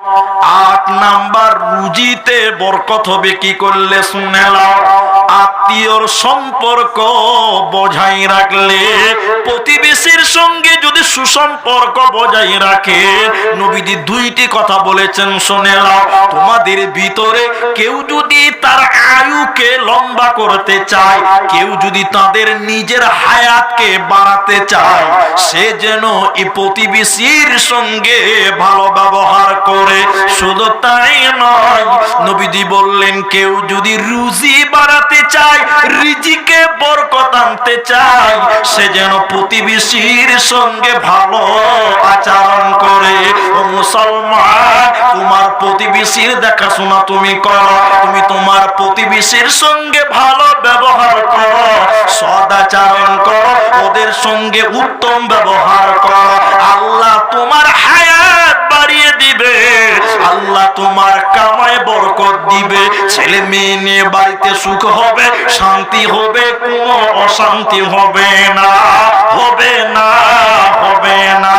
আট নাম্বার রুজিতে বরকত হবে কি করলে শুনে নাও। আত্মীয়র সম্পর্ক বজাই রাখলে প্রতিবেশীর সঙ্গে যদি সুসম্পর্ক বজাই রাখে, নবীজি দুইটি কথা বলেছেন, শুনে নাও। তোমাদের ভিতরে কেউ যদি তার আয়ুকে লম্বা করতে চায়, কেউ যদি তাদের নিজের হায়াতকে বাড়াতে চায়, সে যেন এই প্রতিবেশীর সঙ্গে ভালো ব্যবহার করে। শুধু তাই নয়, নবীজি বললেন, কেউ যদি রুজি বাড়াতে চায় রিজিকে বরকত আনতে সে যেন প্রতিবেশীর সঙ্গে ভালো আচরণ করে। ও মুসলমান, তোমার প্রতিবেশীর দেখাশোনা তুমি করো, তুমি তোমার প্রতিবেশীর সঙ্গে ভালো ব্যবহার করো, সদাচরণ করো, ওদের সঙ্গে উত্তম ব্যবহার করো। আল্লাহ তোমার আল্লাহ তোমার কামায় বরকত দিবে। ছেলে মেয়ে নিয়ে বাড়িতে সুখ হবে, শান্তি হবে, কোনো অশান্তি হবে না হবে না হবে না।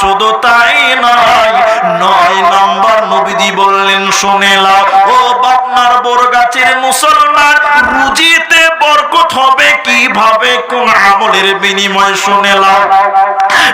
শুধু তাই নয় নয় নম্বর নবীদি বললেন শুনেলা ও বাপনার বড় গাছের মুসলমান, রুজিতে বরকত হবে কীভাবে? কোন আমলের বিনিময় শুনেলাম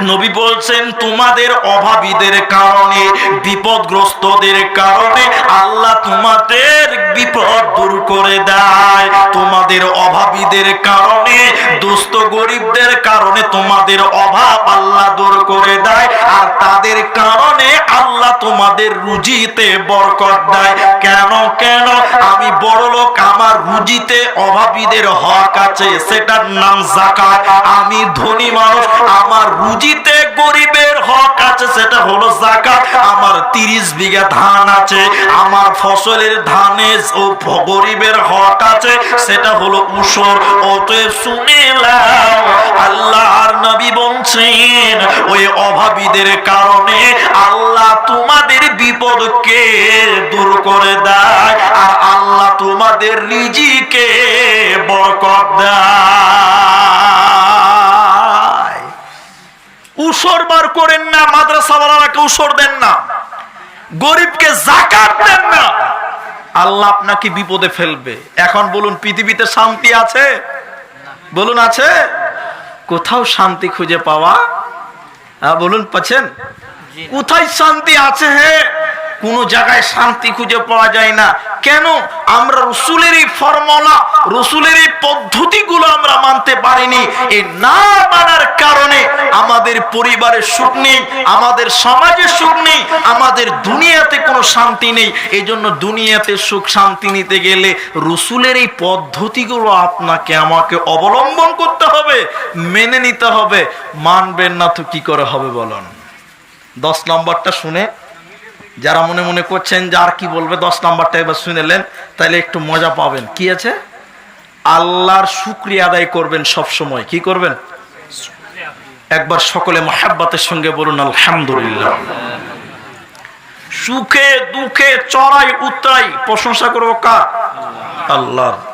নবী বলছেন, তোমাদের অভাবীদের কারণে, বিপদগ্রস্তদের কারণে আল্লাহ তোমাদের বিপদ দূর করে দেয়। তোমাদের অভাবীদের কারণে, দুস্থ গরিবদের কারণে তোমাদের অভাব আল্লাহ দূর করে দেয়। আর তাদের কারণে আল্লাহ তোমাদের রুজিতে বরকত দেয়। কেন রুজিতে অভাবীদের হক আছে, সেটার নাম জাকাত। আমি ধনী মানুষ, আমার রুজিতে গরিবের হক আছে, সেটা হলো জাকাত। আমার তিরিশ বিঘা ধান আছে, আমার ফসলের ধানে ও গরিবের হক আছে, সেটা হলো উসর। অতএব শুনিলাম আল্লাহর নবী বলছেন, ওই অভাবীদের কারণে আল্লাহ তোমাদের বিপদকে দূর করে দেয়। আর তোমাদের রিজিকে বরকত দেয়। উসর বার করেন না মাদ্রাসাওয়ালাকে উসর দেন না। গরিবকে জাকাত দেন না। আল্লাহ আপনাকে বিপদে ফেলবে। এখন বলুন পৃথিবীতে শান্তি আছে? বলুন আছে? কোথাও শান্তি খুঁজে পাওয়া? হ্যাঁ বলুন পাচ্ছেন? কোথায় শান্তি আছে হে? কোন জায়গায় শান্তি খুঁজে পাওয়া যায় না। কেন? আমরা রসুলের এই ফর্মুলা রসুলের এই পদ্ধতিগুলো আমরা মানতে পারিনি। এই না মানার কারণে আমাদের পরিবারের সুখ নেই, আমাদের সমাজে সুখ নেই, আমাদের দুনিয়াতে কোনো শান্তি নেই। এই জন্য দুনিয়াতে সুখ শান্তি নিতে গেলে রসুলের এই পদ্ধতিগুলো আপনাকে, আমাকে অবলম্বন করতে হবে, মেনে নিতে হবে। মানবেন না তো কি করে হবে বলুন? দশ নম্বরটা শুনে যারা মনে মনে করছেন যে আর কি বলবে, দশ নাম্বারটা এবার শুনেলেন তাহলে একটু মজা পাবেন। কি আছে? আল্লাহর শুক্রিয়া আদায় করবেন সব সময় কি করবেন? একবার সকলে মহাব্বাতের সঙ্গে বলুন, আলহামদুলিল্লাহ। সুখে, দুঃখে, চড়াই, উতরাই প্রশংসা করব কার? আল্লাহর।